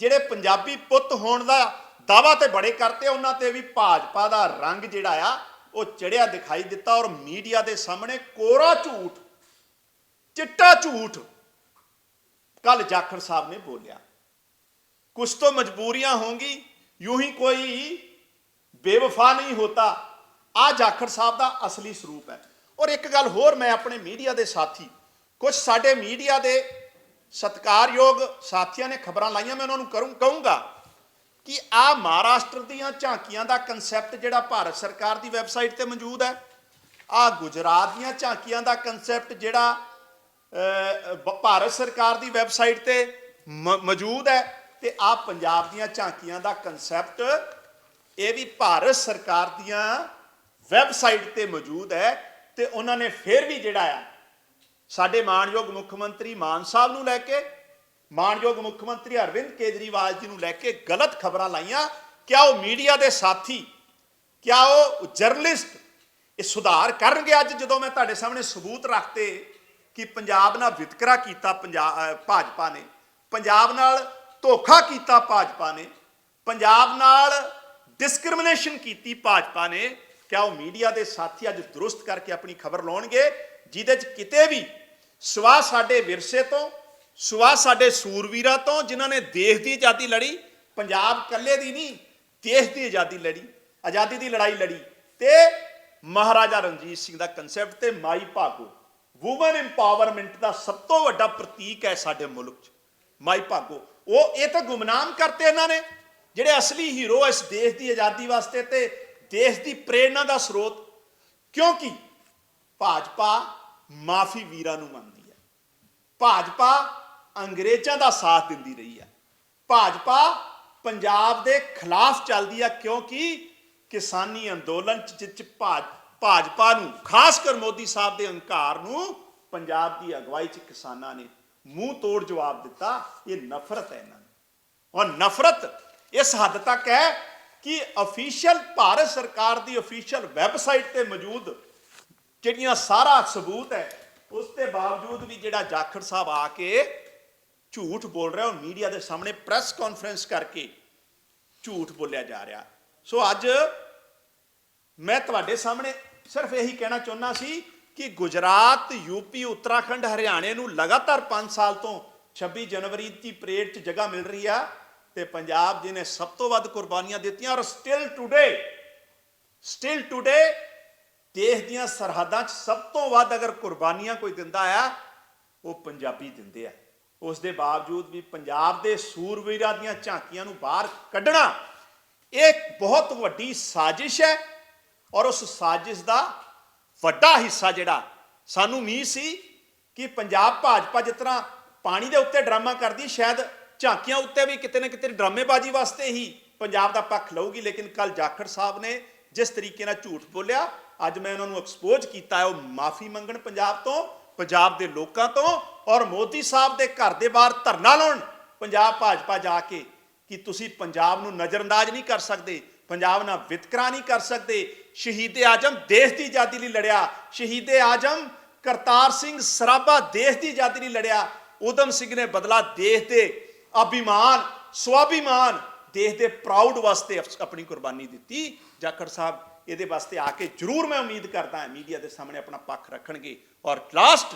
ਜਿਹੜੇ ਪੰਜਾਬੀ ਪੁੱਤ ਹੋਣ ਦਾ ਦਾਵਾ ਤੇ ਬੜੇ ਕਰਤੇ, ਉਹਨਾਂ ਤੇ ਵੀ ਭਾਜਪਾ ਦਾ ਰੰਗ ਜਿਹੜਾ ਆ, ਉਹ ਚੜਿਆ ਦਿਖਾਈ ਦਿੱਤਾ ਔਰ ਮੀਡੀਆ ਦੇ ਸਾਹਮਣੇ ਕੋਰਾ ਝੂਠ, ਚਿੱਟਾ ਝੂਠ। ਕੱਲ ਜਾਖੜ ਸਾਹਿਬ ਨੇ ਬੋਲਿਆ ਕੁਝ ਤੋਂ ਮਜਬੂਰੀਆਂ ਹੋंगी यूं ही ਕੋਈ ਬੇਵਫਾ ਨਹੀਂ होता ਆ ਜਾਖੜ ਸਾਹਿਬ ਦਾ ਅਸਲੀ ਸਰੂਪ ਹੈ। ਔਰ ਇੱਕ ਗੱਲ ਹੋਰ ਮੈਂ ਆਪਣੇ ਮੀਡੀਆ ਦੇ ਸਾਥੀ ਕੁਝ ਸਾਡੇ ਮੀਡੀਆ ਦੇ ਸਤਿਕਾਰਯੋਗ ਸਾਥੀਆਂ ਨੇ ਖਬਰਾਂ ਲਾਈਆਂ, ਮੈਂ ਉਹਨਾਂ ਨੂੰ ਕਰੂੰ ਕਹੂੰਗਾ ਕਿ ਆ ਮਹਾਰਾਸ਼ਟਰ ਦੀਆਂ ਝਾਂਕੀਆਂ ਦਾ ਕਨਸੈਪਟ ਜਿਹੜਾ ਭਾਰਤ ਸਰਕਾਰ ਦੀ ਵੈਬਸਾਈਟ ਤੇ ਮੌਜੂਦ ਹੈ, ਆ ਗੁਜਰਾਤ ਦੀਆਂ ਝਾਂਕੀਆਂ ਦਾ ਕਨਸੈਪਟ ਜਿਹੜਾ ਭਾਰਤ ਸਰਕਾਰ ਦੀ ਵੈਬਸਾਈਟ ਤੇ ਮ- ਮੌਜੂਦ ਹੈ ਤੇ ਆ ਪੰਜਾਬ ਦੀਆਂ ਝਾਂਕੀਆਂ ਦਾ ਕਨਸੈਪਟ ਇਹ ਵੀ ਭਾਰਤ ਸਰਕਾਰ ਦੀਆਂ ਵੈਬਸਾਈਟ ਤੇ ਮੌਜੂਦ ਹੈ ਤੇ ਉਹਨਾਂ ਨੇ ਫਿਰ ਵੀ ਜਿਹੜਾ ਆ ਸਾਡੇ ਮਾਨਯੋਗ ਮੁੱਖ ਮੰਤਰੀ ਮਾਨ ਸਾਹਿਬ ਨੂੰ ਲੈ ਕੇ ਮਾਨਯੋਗ ਮੁੱਖ ਮੰਤਰੀ ਅਰਵਿੰਦ ਕੇਜਰੀਵਾਲ ਜੀ ਨੂੰ ਲੈ ਕੇ ਗਲਤ ਖਬਰਾਂ ਲਾਈਆਂ। ਕਿਆ ਉਹ ਮੀਡੀਆ ਦੇ ਸਾਥੀ? ਕਿਆ ਉਹ ਜਰਨਲਿਸਟ? ਇਹ ਸੁਧਾਰ ਕਰਨਗੇ ਅੱਜ ਜਦੋਂ ਮੈਂ ਤੁਹਾਡੇ ਸਾਹਮਣੇ ਸਬੂਤ ਰੱਖਤੇ ਕਿ ਪੰਜਾਬ ਨਾਲ ਵਿਤਕਰਾ ਕੀਤਾ ਪੰਜਾਬ ਭਾਜਪਾ ਨੇ। ਪੰਜਾਬ ਨਾਲ ਧੋਖਾ ਕੀਤਾ ਭਾਜਪਾ ਨੇ। ਪੰਜਾਬ ਨਾਲ ਡਿਸਕ੍ਰਿਮੀਨੇਸ਼ਨ ਕੀਤੀ ਭਾਜਪਾ ਨੇ। ਕਿਆ ਉਹ ਮੀਡੀਆ ਦੇ ਸਾਥੀ ਅੱਜ ਦਰੁਸਤ ਕਰਕੇ ਆਪਣੀ ਖਬਰ ਲਾਉਣਗੇ, ਜਿਹਦੇ 'ਚ ਕਿਤੇ ਵੀ ਸਵਾ ਸਾਡੇ ਵਿਰਸੇ ਤੋਂ ਸਵਾ ਸਾਡੇ ਸੂਰਵੀਰਾਂ ਤੋਂ, ਜਿਨ੍ਹਾਂ ਨੇ ਦੇਸ਼ ਦੀ ਆਜ਼ਾਦੀ ਲੜੀ, ਪੰਜਾਬ ਇਕੱਲੇ ਦੀ ਨਹੀਂ, ਦੇਸ਼ ਦੀ ਆਜ਼ਾਦੀ ਲੜੀ, ਆਜ਼ਾਦੀ ਦੀ ਲੜਾਈ ਲੜੀ। ਤੇ ਮਹਾਰਾਜਾ ਰਣਜੀਤ ਸਿੰਘ ਦਾ ਕਨਸੈਪਟ ਤੇ ਮਾਈ ਭਾਗੋ ਵੂਮਨ ਇੰਪਾਵਰਮੈਂਟ ਦਾ ਸਭ ਤੋਂ ਵੱਡਾ ਪ੍ਰਤੀਕ ਹੈ ਸਾਡੇ ਮੁਲਕ 'ਚ, ਮਾਈ ਭਾਗੋ। ਉਹ ਇਹ ਤਾਂ ਗੁਮਨਾਮ ਕਰਤੇ ਇਹਨਾਂ ਨੇ, ਜਿਹੜੇ ਅਸਲੀ ਹੀਰੋ ਇਸ ਦੇਸ਼ ਦੀ ਆਜ਼ਾਦੀ ਵਾਸਤੇ ਤੇ ਦੇਸ਼ ਦੀ ਪ੍ਰੇਰਣਾ ਦਾ ਸਰੋਤ। ਕਿਉਂਕਿ ਭਾਜਪਾ ਮਾਫੀ ਵੀਰਾਂ ਨੂੰ ਮੰਨਦੀ ਹੈ। ਭਾਜਪਾ ਅੰਗਰੇਜ਼ਾਂ ਦਾ ਸਾਥ ਦਿੰਦੀ ਰਹੀ ਹੈ। ਭਾਜਪਾ ਪੰਜਾਬ ਦੇ ਖਿਲਾਫ ਚੱਲਦੀ ਹੈ ਕਿਉਂਕਿ ਕਿਸਾਨੀ ਅੰਦੋਲਨ ਚ ਜਿੱਚ ਭਾਜਪਾ ਨੂੰ, ਖਾਸ ਕਰ ਮੋਦੀ ਸਾਹਿਬ ਦੇ ਹੰਕਾਰ ਨੂੰ ਪੰਜਾਬ ਦੀ ਅਗਵਾਈ ਚ ਕਿਸਾਨਾਂ ਨੇ ਮੂੰਹ ਤੋੜ ਜਵਾਬ ਦਿੱਤਾ। ਇਹ ਨਫ਼ਰਤ ਹੈ ਇਹਨਾਂ ਨੂੰ ਔਰ ਨਫ਼ਰਤ ਇਸ ਹੱਦ ਤੱਕ ਹੈ ਕਿ ਅਫੀਸ਼ੀਅਲ ਭਾਰਤ ਸਰਕਾਰ ਦੀ ਅਫੀਸ਼ੀਅਲ ਵੈਬਸਾਈਟ ਤੇ ਮੌਜੂਦ ਜਿਹੜੀਆਂ ਸਾਰਾ ਸਬੂਤ ਹੈ, ਉਸ ਦੇ ਬਾਵਜੂਦ ਵੀ ਜਿਹੜਾ ਜਾਖੜ ਸਾਹਿਬ ਆ ਕੇ ਝੂਠ ਬੋਲ ਰਿਹਾ, ਉਹ ਮੀਡੀਆ ਦੇ ਸਾਹਮਣੇ ਪ੍ਰੈਸ ਕਾਨਫਰੰਸ ਕਰਕੇ ਝੂਠ ਬੋਲਿਆ ਜਾ ਰਿਹਾ। ਸੋ ਅੱਜ ਮੈਂ ਤੁਹਾਡੇ ਸਾਹਮਣੇ ਸਿਰਫ ਇਹੀ ਕਹਿਣਾ ਚਾਹੁੰਦਾ ਸੀ ਕਿ ਗੁਜਰਾਤ ਯੂਪੀ ਉੱਤਰਾਖੰਡ, ਹਰਿਆਣੇ ਨੂੰ ਲਗਾਤਾਰ 5 ਸਾਲ ਤੋਂ 26 ਜਨਵਰੀ ਦੀ ਪਰੇਡ 'ਚ ਜਗ੍ਹਾ ਮਿਲ ਰਹੀ ਆ ਤੇ ਪੰਜਾਬ ਜਿਹਨੇ ਸਭ ਤੋਂ ਵੱਧ ਕੁਰਬਾਨੀਆਂ ਦਿੱਤੀਆਂ ਔਰ ਸਟਿਲ ਟੁਡੇ ਸਟਿਲ ਟੁਡੇ ਦੇਸ਼ ਦੀਆਂ ਸਰਹੱਦਾਂ 'ਚ ਸਭ ਤੋਂ ਵੱਧ ਅਗਰ ਕੁਰਬਾਨੀਆਂ ਕੋਈ ਦਿੰਦਾ ਆ, ਉਹ ਪੰਜਾਬੀ ਦਿੰਦੇ ਆ। ਉਸ ਦੇ ਬਾਵਜੂਦ ਵੀ ਪੰਜਾਬ ਦੇ ਸੂਰਵੀਰਾਂ ਦੀਆਂ ਝਾਂਕੀਆਂ ਨੂੰ ਬਾਹਰ ਕੱਢਣਾ ਇਹ ਬਹੁਤ ਵੱਡੀ ਸਾਜ਼ਿਸ਼ ਹੈ ਔਰ ਉਸ ਸਾਜ਼ਿਸ਼ ਦਾ ਵੱਡਾ ਹਿੱਸਾ ਜਿਹੜਾ ਸਾਨੂੰ ਉਮੀਦ ਸੀ ਕਿ ਪੰਜਾਬ ਭਾਜਪਾ ਜਿਸ ਤਰ੍ਹਾਂ ਪਾਣੀ ਦੇ ਉੱਤੇ ਡਰਾਮਾ ਕਰਦੀ, ਸ਼ਾਇਦ ਝਾਂਕੀਆਂ ਉੱਤੇ ਵੀ ਕਿਤੇ ਨਾ ਕਿਤੇ ਡਰਾਮੇਬਾਜ਼ੀ ਵਾਸਤੇ ਹੀ ਪੰਜਾਬ ਦਾ ਪੱਖ ਲਊਗੀ, ਲੇਕਿਨ ਕੱਲ ਜਾਖੜ ਸਾਹਿਬ ਨੇ ਜਿਸ ਤਰੀਕੇ ਨਾਲ ਝੂਠ ਬੋਲਿਆ ਅੱਜ ਮੈਂ ਉਹਨਾਂ ਨੂੰ ਐਕਸਪੋਜ਼ ਕੀਤਾ ਉਹ ਮਾਫੀ ਮੰਗਣ ਪੰਜਾਬ ਤੋਂ, ਪੰਜਾਬ ਦੇ ਲੋਕਾਂ ਤੋਂ ਔਰ ਮੋਦੀ ਸਾਹਿਬ ਦੇ ਘਰ ਦੇ ਬਾਹਰ ਧਰਨਾ ਲਾਉਣ। ਪੰਜਾਬ ਭਾਜਪਾ ਜਾ ਕੇ ਕਿ ਤੁਸੀਂ ਪੰਜਾਬ ਨੂੰ ਨਜ਼ਰਅੰਦਾਜ਼ ਨਹੀਂ ਕਰ ਸਕਦੇ, ਪੰਜਾਬ ਨਾਲ ਵਿਤਕਰਾ ਨਹੀਂ ਕਰ ਸਕਦੇ। ਸ਼ਹੀਦ ਆਜਮ ਦੇਸ਼ ਦੀ ਆਜ਼ਾਦੀ ਲਈ ਲੜਿਆ। ਸ਼ਹੀਦ ਆਜਮ ਕਰਤਾਰ ਸਿੰਘ ਸਰਾਭਾ ਦੇਸ਼ ਦੀ ਆਜ਼ਾਦੀ ਲਈ ਲੜਿਆ। ਉਦਮ ਸਿੰਘ ਨੇ ਬਦਲਾ ਦੇਸ਼ ਦੇ ਅਭਿਮਾਨ, ਸਵਾਭਿਮਾਨ, ਦੇਸ਼ ਦੇ ਪ੍ਰਾਊਡ ਵਾਸਤੇ ਆਪਣੀ ਕੁਰਬਾਨੀ ਦਿੱਤੀ। ਜਾਖੜ ਸਾਹਿਬ ਇਹਦੇ ਵਾਸਤੇ ਆ ਕੇ ਜ਼ਰੂਰ ਮੈਂ ਉਮੀਦ ਕਰਦਾ ਮੀਡੀਆ ਦੇ ਸਾਹਮਣੇ ਆਪਣਾ ਪੱਖ ਰੱਖਣਗੇ। ਔਰ ਲਾਸਟ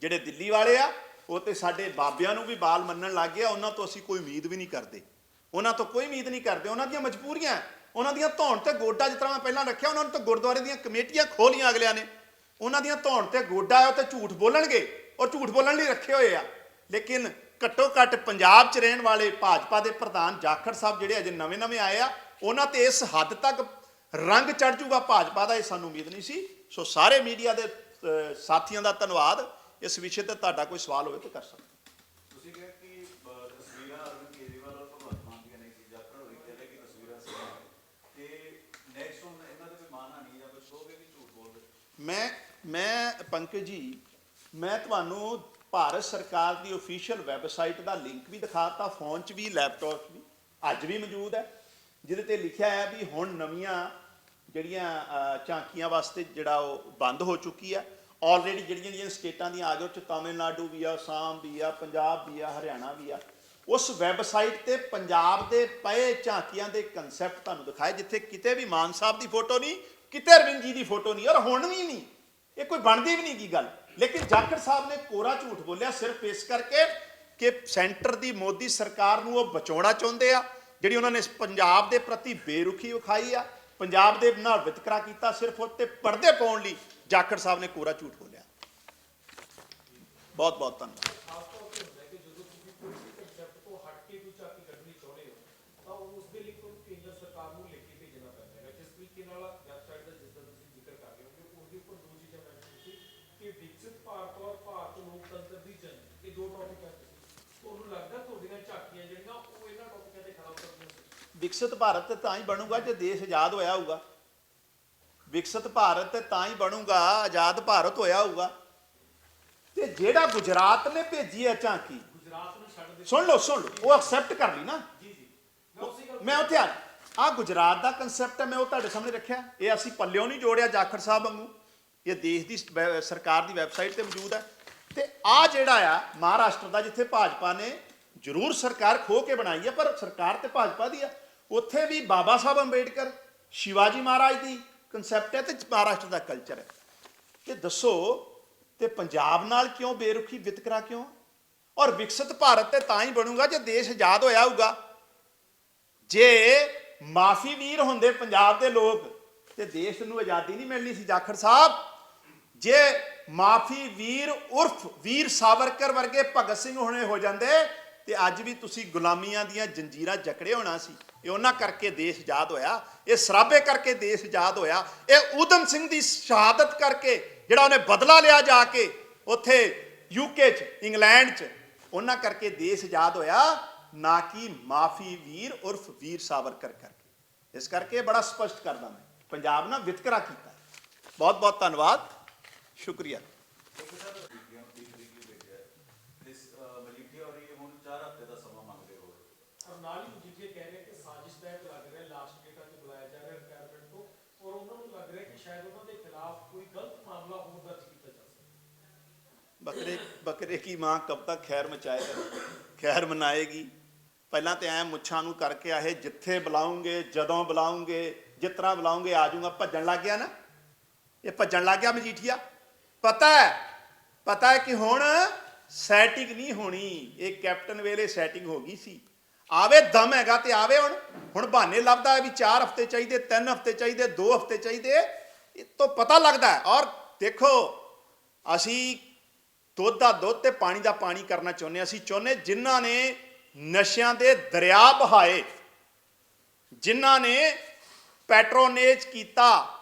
ਜਿਹੜੇ ਦਿੱਲੀ ਵਾਲੇ ਆ, ਉਹ ਤੇ ਸਾਡੇ ਬਾਬਿਆਂ ਨੂੰ ਵੀ ਬਾਲ ਮੰਨਣ ਲੱਗ ਗਿਆ ਉਹਨਾਂ ਤੋਂ ਅਸੀਂ ਕੋਈ ਉਮੀਦ ਵੀ ਨਹੀਂ ਕਰਦੇ। ਉਹਨਾਂ ਤੋਂ ਕੋਈ ਉਮੀਦ ਨਹੀਂ ਕਰਦੇ। ਉਹਨਾਂ ਦੀਆਂ ਮਜਬੂਰੀਆਂ, ਉਹਨਾਂ ਦੀਆਂ ਧੌਣ ਤੇ ਗੋਡਾ ਜਿਸ ਤਰ੍ਹਾਂ ਮੈਂ ਪਹਿਲਾਂ ਰੱਖਿਆ, ਉਹਨਾਂ ਨੂੰ ਤਾਂ ਗੁਰਦੁਆਰੇ ਦੀਆਂ ਕਮੇਟੀਆਂ ਖੋਲੀਆਂ ਅਗਲਿਆਂ ਨੇ। ਉਹਨਾਂ ਦੀਆਂ ਧੌਣ ਤੇ ਗੋਡਾ ਹੈ, ਉਹ ਤੇ ਝੂਠ ਬੋਲਣਗੇ ਔਰ ਝੂਠ ਬੋਲਣ ਲਈ ਰੱਖੇ ਹੋਏ ਆ। ਲੇਕਿਨ ਘੱਟੋ ਘੱਟ ਪੰਜਾਬ 'ਚ ਰਹਿਣ ਵਾਲੇ ਭਾਜਪਾ ਦੇ ਪ੍ਰਧਾਨ ਜਾਖੜ ਸਾਹਿਬ ਜਿਹੜੇ ਅਜੇ ਨਵੇਂ-ਨਵੇਂ ਆਏ ਆ, ਉਹਨਾਂ ਤੇ ਇਸ ਹੱਦ ਤੱਕ ਰੰਗ ਚੜ ਜੂਗਾ ਭਾਜਪਾ ਦਾ ਇਹ ਸਾਨੂੰ ਉਮੀਦ ਨਹੀਂ ਸੀ। ਸੋ ਸਾਰੇ ਮੀਡੀਆ ਦੇ ਸਾਥੀਆਂ ਦਾ ਧੰਨਵਾਦ। ਇਸ ਵਿਸ਼ੇ ਤੇ ਤੁਹਾਡਾ ਕੋਈ ਸਵਾਲ ਹੋਵੇ ਤਾਂ ਕਰ ਸਕਦੇ। ਤੁਸੀਂ ਕਿਹਾ ਕਿ ਅਹ, ਤਸਵੀਰਾਂ ਅਰਵਿੰਦ ਕੇਜਰੀਵਾਲ ਔਰ ਭਗਵੰਤ ਮਾਨ ਦੀਆਂ ਨਹੀਂ ਸੀ ਜਾਖੜ ਹੋਰੀ ਕਹਿੰਦੇ ਕਿ ਤਸਵੀਰਾਂ ਸੀ। ਤੇ ਨੈਕਸਟ ਹੁਣ ਇਹਨਾਂ ਦੇ ਕੋਈ ਮਾਨਹਾਨੀ ਜਾਂ ਕੁਝ ਹੋਵੇ ਕਿ ਝੂਠ ਬੋਲਦੇ। ਮੈਂ ਮੈਂ ਪੰਕਜ ਜੀ ਮੈਂ ਤੁਹਾਨੂੰ ਭਾਰਤ ਸਰਕਾਰ ਦੀ ਅਫੀਸ਼ੀਅਲ ਵੈਬਸਾਈਟ ਦਾ ਲਿੰਕ ਵੀ ਦਿਖਾਤਾ ਫੋਨ 'ਚ ਵੀ ਲੈਪਟਾਪ 'ਚ ਵੀ। ਅੱਜ ਵੀ ਮੌਜੂਦ ਹੈ। ਜਿਹਦੇ ਤੇ ਲਿਖਿਆ ਹੈ ਵੀ ਹੁਣ ਨਵੀਆਂ ਜਿਹੜੀਆਂ ਝਾਂਕੀਆਂ ਵਾਸਤੇ ਜਿਹੜਾ ਉਹ ਬੰਦ ਹੋ ਚੁੱਕੀ ਆ। ਆਲਰੇਡੀ ਜਿਹੜੀਆਂ ਜਿਹੜੀਆਂ ਸਟੇਟਾਂ ਦੀਆਂ ਆ ਗਏ 'ਚ ਤਾਮਿਲਨਾਡੂ ਵੀ ਆ, ਅਸਾਮ ਵੀ ਆ, ਪੰਜਾਬ ਵੀ ਆ, ਹਰਿਆਣਾ ਵੀ ਆ। ਉਸ ਵੈਬਸਾਈਟ ਤੇ ਪੰਜਾਬ ਦੇ ਪਏ ਝਾਂਕੀਆਂ ਦੇ ਕਨਸੈਪਟ ਤੁਹਾਨੂੰ ਦਿਖਾਏ, ਜਿੱਥੇ ਕਿਤੇ ਵੀ ਮਾਨ ਸਾਹਿਬ ਦੀ ਫੋਟੋ ਨਹੀਂ, ਕਿਤੇ ਅਰਵਿੰਦ ਜੀ ਦੀ ਫੋਟੋ ਨਹੀਂ, ਔਰ ਹੁਣ ਵੀ ਨਹੀਂ। ਇਹ ਕੋਈ ਬਣਦੀ ਵੀ ਨਹੀਂ ਕੀ ਗੱਲ। ਲੇਕਿਨ ਜਾਖੜ ਸਾਹਿਬ ਨੇ ਕੋਰਾ ਝੂਠ ਬੋਲਿਆ ਸਿਰਫ ਇਸ ਕਰਕੇ ਕਿ ਸੈਂਟਰ ਦੀ ਮੋਦੀ ਸਰਕਾਰ ਨੂੰ ਉਹ ਬਚਾਉਣਾ ਚਾਹੁੰਦੇ ਆ। ਜਿਹੜੀ ਉਹਨਾਂ ਨੇ ਪੰਜਾਬ ਦੇ ਪ੍ਰਤੀ ਬੇਰੁਖੀ ਵਿਖਾਈ ਆ, ਪੰਜਾਬ ਦੇ ਨਾਲ ਵਿਤਕਰਾ ਕੀਤਾ ਸਿਰਫ ਉੱਤੇ ਪਰਦੇ ਪਾਉਣ ਲਈ ਜਾਖੜ ਸਾਹਿਬ ਨੇ ਕੋਰਾ ਝੂਠ ਬੋਲਿਆ। ਬਹੁਤ ਬਹੁਤ ਧੰਨਵਾਦ। ਕਿ ਵਿਕਸਿਤ ਭਾਰਤ ਔਰ ਭਾਰਤ ਲੋਕਤੰਤਰ ਦੀ ਜੰਗ, ਇਹ ਦੋ ਟੌਪਿਕ ਹੈ ਤੁਹਾਨੂੰ ਲੱਗਦਾ ਤੁਹਾਡੀਆਂ ਝਾਕੀਆਂ ਜਿਹੜੀਆਂ ਉਹ ਇਹਨਾਂ ਟੌਪਿਕਾਂ ਤੇ ਖੜਾ ਉਤਰਦੀਆਂ ਵਿਕਸਿਤ ਭਾਰਤ ਤੇ ਤਾਂ ਹੀ ਬਣੂਗਾ ਜੇ ਦੇਸ਼ ਆਜ਼ਾਦ ਹੋਇਆ ਹੋਊਗਾ। ਵਿਕਸਿਤ ਭਾਰਤ ਤੇ ਤਾਂ ਹੀ ਬਣੂਗਾ ਆਜ਼ਾਦ ਭਾਰਤ ਹੋਇਆ ਹੋਊਗਾ। ਤੇ ਜਿਹੜਾ ਗੁਜਰਾਤ ਨੇ ਭੇਜੀ ਹੈ ਝਾਂਕੀ ਗੁਜਰਾਤ ਨੂੰ ਛੱਡ ਦੇ ਸੁਣ ਲਓ ਸੁਣ ਲਓ ਉਹ ਐਕਸੈਪਟ ਕਰ ਲਈ ਨਾ। ਜੀ ਜੀ। ਮੈਂ ਉੱਥੇ ਆ ਆ ਗੁਜਰਾਤ ਦਾ ਕਨਸੈਪਟ ਹੈ ਮੈਂ ਉਹ ਤੁਹਾਡੇ ਸਾਹਮਣੇ ਰੱਖਿਆ। ਇਹ ਅਸੀਂ ਪੱਲਿਓਂ ਨਹੀਂ ਜੋੜਿਆ ਜਾਖੜ ਸਾਹਿਬ ਵਾਂਗੂ। ਇਹ ਦੇਸ਼ ਦੀ ਸਰਕਾਰ ਦੀ ਵੈਬਸਾਈਟ ਤੇ ਮੌਜੂਦ ਹੈ। ਤੇ ਆ ਜਿਹੜਾ ਆ ਮਹਾਰਾਸ਼ਟਰ ਦਾ ਜਿੱਥੇ ਭਾਜਪਾ ਨੇ ਜ਼ਰੂਰ ਸਰਕਾਰ ਖੋ ਕੇ ਬਣਾਈ ਹੈ ਪਰ ਸਰਕਾਰ ਤੇ ਭਾਜਪਾ ਦੀ ਆ। ਉੱਥੇ ਵੀ ਬਾਬਾ ਸਾਹਿਬ ਅੰਬੇਡਕਰ ਸ਼ਿਵਾਜੀ ਮਹਾਰਾਜ ਦੀ ਕਨਸੈਪਟ ਹੈ ਤੇ ਮਹਾਰਾਸ਼ਟਰ ਦਾ ਕਲਚਰ ਹੈ। ਤੇ ਦੱਸੋ, ਤੇ ਪੰਜਾਬ ਨਾਲ ਕਿਉਂ ਬੇਰੁਖੀ, ਵਿਤਕਰਾ ਕਿਉਂ? ਔਰ ਵਿਕਸਿਤ ਭਾਰਤ ਤੇ ਤਾਂ ਹੀ ਬਣੂਗਾ ਜੇ ਦੇਸ਼ ਆਜ਼ਾਦ ਹੋਇਆ ਹੋਊਗਾ। ਜੇ ਮਾਫੀ ਵੀਰ ਹੁੰਦੇ ਪੰਜਾਬ ਦੇ ਲੋਕ, ਤੇ ਦੇਸ਼ ਨੂੰ ਆਜ਼ਾਦੀ ਨਹੀਂ ਮਿਲਣੀ ਸੀ, ਜਾਖੜ ਸਾਹਿਬ। ਜੇ ਮਾਫੀ ਵੀਰ ਉਰਫ ਵੀਰ ਸਾਵਰਕਰ ਵਰਗੇ ਭਗਤ ਸਿੰਘ ਹੋਣੇ ਹੋ ਜਾਂਦੇ ਤੇ ਅੱਜ ਵੀ ਤੁਸੀਂ ਗੁਲਾਮੀਆਂ ਦੀਆਂ ਜੰਜੀਰਾਂ ਜਕੜੇ ਹੋਣਾ ਸੀ। ਇਹ ਉਹਨਾਂ ਕਰਕੇ ਦੇਸ਼ ਆਜ਼ਾਦ ਹੋਇਆ, ਇਹ ਸਰਾਬੇ ਕਰਕੇ ਦੇਸ਼ ਆਜ਼ਾਦ ਹੋਇਆ, ਇਹ ਊਧਮ ਸਿੰਘ ਦੀ ਸ਼ਹਾਦਤ ਕਰਕੇ ਜਿਹੜਾ ਉਹਨੇ ਬਦਲਾ ਲਿਆ ਜਾ ਕੇ ਉੱਥੇ ਯੂਕੇ 'ਚ ਇੰਗਲੈਂਡ 'ਚ, ਉਹਨਾਂ ਕਰਕੇ ਦੇਸ਼ ਆਜ਼ਾਦ ਹੋਇਆ, ਨਾ ਕਿ ਮਾਫੀ ਵੀਰ ਉਰਫ ਵੀਰ ਸਾਵਰਕਰ ਕਰਕੇ। ਇਸ ਕਰਕੇ ਇਹ ਬੜਾ ਸਪਸ਼ਟ ਕਰਦਾ ਮੈਂ, ਪੰਜਾਬ ਨਾਲ ਵਿਤਕਰਾ ਕੀਤਾ। ਬਹੁਤ ਬਹੁਤ ਧੰਨਵਾਦ, ਸ਼ੁਕਰੀਆ ਇੱਕ ਸਰ ਮਜੀਠੀਆ ਨੂੰ ਤੀਹ ਤਰੀਕ ਲਈ ਭੇਜਿਆ ਹੈ। ਇਸ ਅਹ, ਮਜੀਠੀਆ ਔਰ ਇਹ ਹੁਣ 4 ਹਫ਼ਤੇ ਦਾ ਸਮਾਂ ਮੰਗਦੇ ਹੋ ਔਰ ਨਾਲ ਹੀ ਜਿੱਥੇ ਕਹਿ ਰਹੇ ਕਿ ਸਾਜ਼ਿਸ਼ ਤਹਿਤ ਲੱਗ ਰਿਹਾ ਲਾਸਟ ਡੇਟਾ ਤੇ ਬੁਲਾਇਆ ਜਾ ਰਿਹਾ ਰਿਟਾਇਰਮੈਂਟ ਤੋਂ ਔਰ ਉਹਨਾਂ ਨੂੰ ਲੱਗ ਰਿਹਾ ਕਿ ਸ਼ਾਇਦ ਉਹਨਾਂ ਦੇ ਖਿਲਾਫ ਕੋਈ ਗਲਤ ਮਾਮਲਾ ਹੋਰ ਦਰਜ ਕੀਤਾ ਜਾ ਸਕਦਾ बकरे बकरे की माँ कब तक खैर मचाएगा ਖੈਰ ਮਨਾਏਗੀ ਪਹਿਲਾਂ ਤੇ ਐ ਮੁੱਛਾਂ ਨੂੰ ਕਰਕੇ ਆਏ ਜਿੱਥੇ ਬੁਲਾਉਂਗੇ ਜਦੋਂ ਬੁਲਾਉਂਗੇ ਜਿਸ ਤਰ੍ਹਾਂ ਬੁਲਾਉਂਗੇ ਆ ਜਾਊਗਾ ਭੱਜਣ ਲੱਗ ਗਿਆ ਨਾ ਇਹ ਭੱਜਣ ਲੱਗ ਗਿਆ ਮਜੀਠੀਆ ਪਤਾ ਹੈ ਪਤਾ ਹੈ ਕਿ ਹੁਣ ਸੈਟਿੰਗ ਨਹੀਂ ਹੋਣੀ ਇਹ ਕੈਪਟਨ ਵੇਲੇ ਸੈਟਿੰਗ ਹੋ ਗਈ ਸੀ ਆਵੇ ਦਮ ਹੈਗਾ ਤੇ ਆਵੇ ਹੁਣ ਹੁਣ ਬਹਾਨੇ ਲੱਭਦਾ ਹੈ ਵੀ 4 ਹਫ਼ਤੇ ਚਾਹੀਦੇ 3 ਹਫ਼ਤੇ ਚਾਹੀਦੇ 2 ਹਫ਼ਤੇ ਚਾਹੀਦੇ ਇਹ ਤੋਂ ਪਤਾ ਲੱਗਦਾ ਹੈ ਔਰ ਦੇਖੋ ਅਸੀਂ ਦੁੱਧ ਦਾ ਦੁੱਧ ਤੇ ਪਾਣੀ ਦਾ ਪਾਣੀ ਕਰਨਾ ਚਾਹੁੰਦੇ ਹਾਂ। ਅਸੀਂ, ਚਾਹੁੰਦੇ ਜਿਨ੍ਹਾਂ ਨੇ ਨਸ਼ਿਆਂ ਦੇ ਦਰਿਆ ਬਹਾਏ ਜਿਨ੍ਹਾਂ ਨੇ ਪੈਟਰੋਨੇਜ ਕੀਤਾ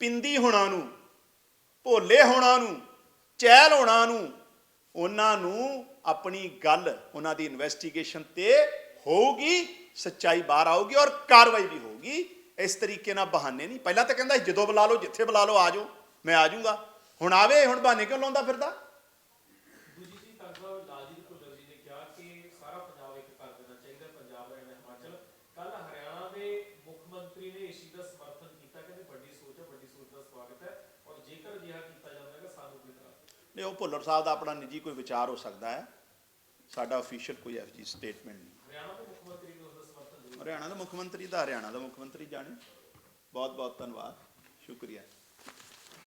ਪਿੰਦੀ ਹੋਣਾ ਨੂੰ, ਭੋਲੇ ਹੋਣਾ ਨੂੰ, ਚਹਿਲ ਹੋਣਾ ਨੂੰ, ਉਹਨਾਂ ਨੂੰ ਆਪਣੀ ਗੱਲ, ਉਹਨਾਂ ਦੀ ਇਨਵੈਸਟੀਗੇਸ਼ਨ ਤੇ ਹੋਊਗੀ, ਸੱਚਾਈ ਬਾਹਰ ਆਊਗੀ ਔਰ ਕਾਰਵਾਈ ਵੀ ਹੋਊਗੀ। ਇਸ ਤਰੀਕੇ ਨਾਲ ਬਹਾਨੇ ਨਹੀਂ। ਪਹਿਲਾਂ ਤਾਂ ਕਹਿੰਦਾ ਜਦੋਂ ਬੁਲਾ ਲਓ, ਜਿੱਥੇ ਬੁਲਾ ਲਓ, ਆ ਜਾਓ, ਮੈਂ ਆ ਜਾਊਂਗਾ। ਹੁਣ ਆਵੇ, ਹੁਣ ਬਹਾਨੇ ਕਿਉਂ ਲਾਉਂਦਾ ਫਿਰਦਾ? ਸਾਹਿਬ ਲਾਲਜੀਤ ਭੁੱਲਰ ਜੀ ਨੇ ਕਿਹਾ ਕਿ ਸਾਰਾ ਪੰਜਾਬ ਇੱਕ ਕਰ ਦੇਣਾ ਚਾਹੀਦਾ ਪੰਜਾਬ ਰਹਿਣਾ ਹਿਮਾਚਲ ਕੱਲ ਹਰਿਆਣਾ ਦੇ ਮੁੱਖ ਮੰਤਰੀ ਨੇ ਇਸ ਚੀਜ਼ ਦਾ ਸਮਰਥਨ ਕੀਤਾ ਕਹਿੰਦੇ ਵੱਡੀ ਸੋਚ ਹੈ ਵੱਡੀ ਸੋਚ ਦਾ ਸਵਾਗਤ ਹੈ ਔਰ ਜੇਕਰ ਅਜਿਹਾ ਕੀਤਾ ਜਾਂਦਾ ਹੈ ਸਾਨੂੰ ਕੋਈ ਇਤਰਾਜ਼ ਨਹੀਂ। ਨਹੀਂ ਉਹ ਭੁੱਲਰ ਸਾਹਿਬ ਦਾ ਆਪਣਾ ਨਿੱਜੀ ਕੋਈ ਵਿਚਾਰ ਹੋ ਸਕਦਾ ਹੈ। ਸਾਡਾ ਅਫੀਸ਼ੀਅਲ ਕੋਈ ਇਹੋ ਜਿਹੀ ਸਟੇਟਮੈਂਟ ਨਹੀਂ। ਹਰਿਆਣਾ ਦੇ ਮੁੱਖ ਮੰਤਰੀ ਨੇ ਉਸ ਦਾ ਸਮਰਥਨ ਹਰਿਆਣਾ ਦਾ ਮੁੱਖ ਮੰਤਰੀ ਦਾ ਹਰਿਆਣਾ ਦਾ ਮੁੱਖ ਮੰਤਰੀ ਜਾਣੇ। ਬਹੁਤ ਬਹੁਤ ਧੰਨਵਾਦ। ਸ਼ੁਕਰੀਆ।